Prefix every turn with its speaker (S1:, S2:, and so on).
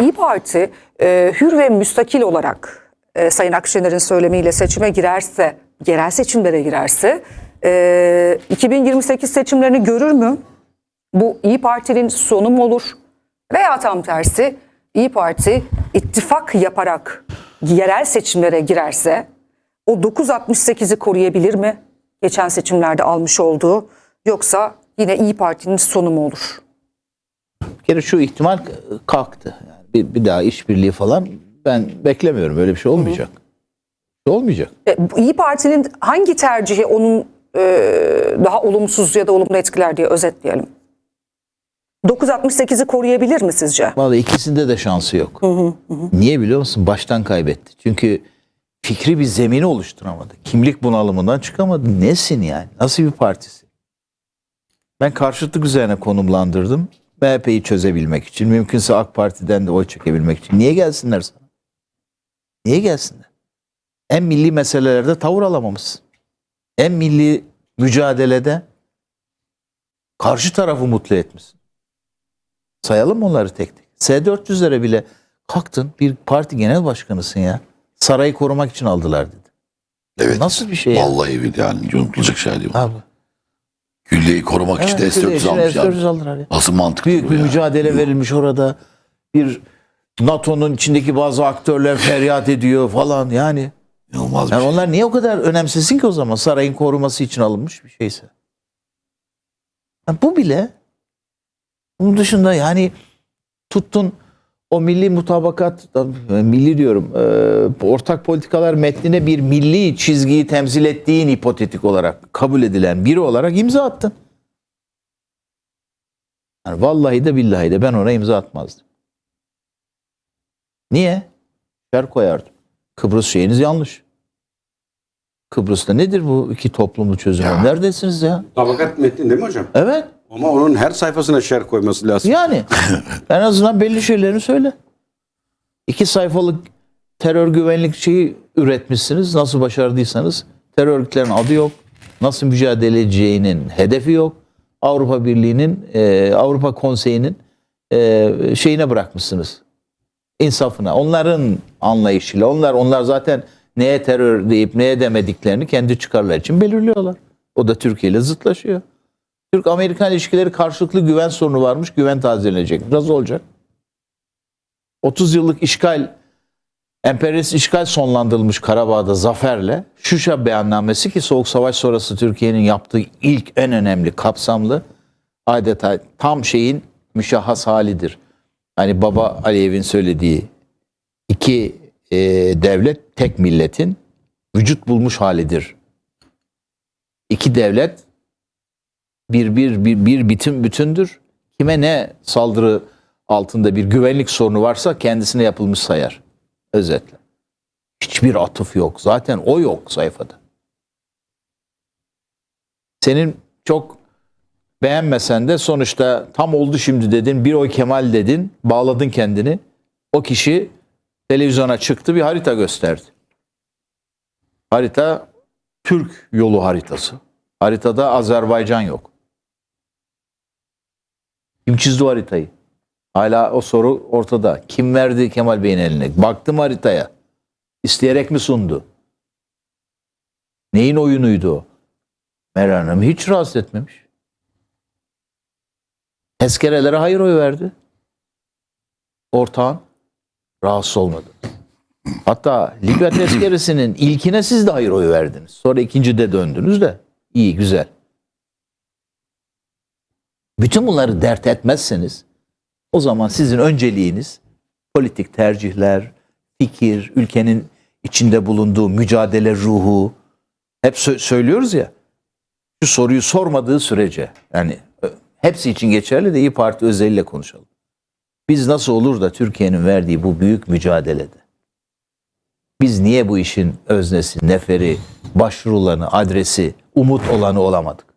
S1: İyi Parti e, hür ve müstakil olarak e, Sayın Akşener'in söylemiyle seçime girerse, yerel seçimlere girerse e, 2028 seçimlerini görür mü? Bu İyi Parti'nin sonu mu olur? Veya tam tersi İyi Parti ittifak yaparak yerel seçimlere girerse o 968'i koruyabilir mi? Geçen seçimlerde almış olduğu yoksa yine İyi Parti'nin sonu mu olur?
S2: Kere şu ihtimal kalktı. Yani bir, bir daha işbirliği falan ben beklemiyorum. Öyle bir şey olmayacak. Olmayacak.
S1: E, İyi Parti'nin hangi tercihi onun e, daha olumsuz ya da olumlu etkiler diye özetleyelim. 968'i koruyabilir mi sizce?
S2: Vallahi ikisinde de şansı yok. Niye biliyor musun? Baştan kaybetti. Çünkü fikri bir zemini oluşturamadı. Kimlik bunalımından çıkamadı. Nesin yani? Nasıl bir partisi? Ben karşıtlık üzerine konumlandırdım. MHP'yi çözebilmek için. Mümkünse AK Parti'den de oy çekebilmek için. Niye gelsinler sana? Niye gelsinler? En milli meselelerde tavır alamamışsın. En milli mücadelede karşı tarafı mutlu etmişsin. Sayalım onları tek tek? S-400'lere bile kalktın bir parti genel başkanısın ya. Sarayı korumak için aldılar dedi.
S3: Evet.
S2: Nasıl bir şey?
S3: Vallahi billahi yani unutulacak şey değil. bu.
S2: Abi.
S3: Külleyi korumak için
S2: Evet,
S3: S-400
S2: işte
S3: almış
S2: S-400
S3: yani.
S2: aldılar ya.
S3: Nasıl mantıklı
S2: Büyük bir
S3: ya?
S2: mücadele verilmiş orada. Bir NATO'nun içindeki bazı aktörler feryat ediyor falan yani.
S3: Bir
S2: Yani
S3: şey.
S2: onlar niye o kadar önemsesin ki o zaman sarayın koruması için alınmış bir şeyse. Yani bu bile bunun dışında yani tuttun o milli mutabakat milli diyorum e, ortak politikalar metnine bir milli çizgiyi temsil ettiğin hipotetik olarak kabul edilen biri olarak imza attın. Yani vallahi de billahi de ben ona imza atmazdım. Niye? Şer koyardım. Kıbrıs şeyiniz yanlış. Kıbrıs'ta nedir bu iki toplumlu çözüm?
S3: Ya.
S2: Neredesiniz ya?
S4: Tabakat metni değil mi hocam?
S2: Evet.
S4: Ama onun her sayfasına şer koyması lazım.
S2: Yani en azından belli şeylerini söyle. İki sayfalık terör güvenlik şeyi üretmişsiniz. Nasıl başardıysanız terör örgütlerin adı yok. Nasıl mücadele edeceğinin hedefi yok. Avrupa Birliği'nin, e, Avrupa Konseyi'nin e, şeyine bırakmışsınız. İnsafına. Onların anlayışıyla. Onlar onlar zaten neye terör deyip neye demediklerini kendi çıkarları için belirliyorlar. O da Türkiye ile zıtlaşıyor. Türk-Amerikan ilişkileri karşılıklı güven sorunu varmış. Güven tazelenecek. Nasıl olacak? 30 yıllık işgal, emperyalist işgal sonlandırılmış Karabağ'da zaferle Şuşa beyannamesi ki Soğuk Savaş sonrası Türkiye'nin yaptığı ilk en önemli kapsamlı adeta tam şeyin müşahhas halidir. Hani Baba Aliyev'in söylediği iki e, devlet tek milletin vücut bulmuş halidir. İki devlet bir bir bir, bir bütün bütündür. Kime ne saldırı altında bir güvenlik sorunu varsa kendisine yapılmış sayar. Özetle. Hiçbir atıf yok. Zaten o yok sayfada. Senin çok beğenmesen de sonuçta tam oldu şimdi dedin. Bir oy Kemal dedin. Bağladın kendini. O kişi televizyona çıktı bir harita gösterdi. Harita Türk yolu haritası. Haritada Azerbaycan yok. Kim çizdi o haritayı? Hala o soru ortada. Kim verdi Kemal Bey'in eline? Baktım haritaya. İsteyerek mi sundu? Neyin oyunuydu o? Meral Hanım hiç rahatsız etmemiş. Tezkerelere hayır oy verdi. Ortağın rahatsız olmadı. Hatta Libya tezkeresinin ilkine siz de hayır oy verdiniz. Sonra ikincide döndünüz de. İyi, güzel. Bütün bunları dert etmezseniz o zaman sizin önceliğiniz politik tercihler, fikir, ülkenin içinde bulunduğu mücadele ruhu hep sö- söylüyoruz ya şu soruyu sormadığı sürece yani ö- hepsi için geçerli de İyi Parti özeliyle konuşalım. Biz nasıl olur da Türkiye'nin verdiği bu büyük mücadelede biz niye bu işin öznesi, neferi, başvurulanı, adresi, umut olanı olamadık?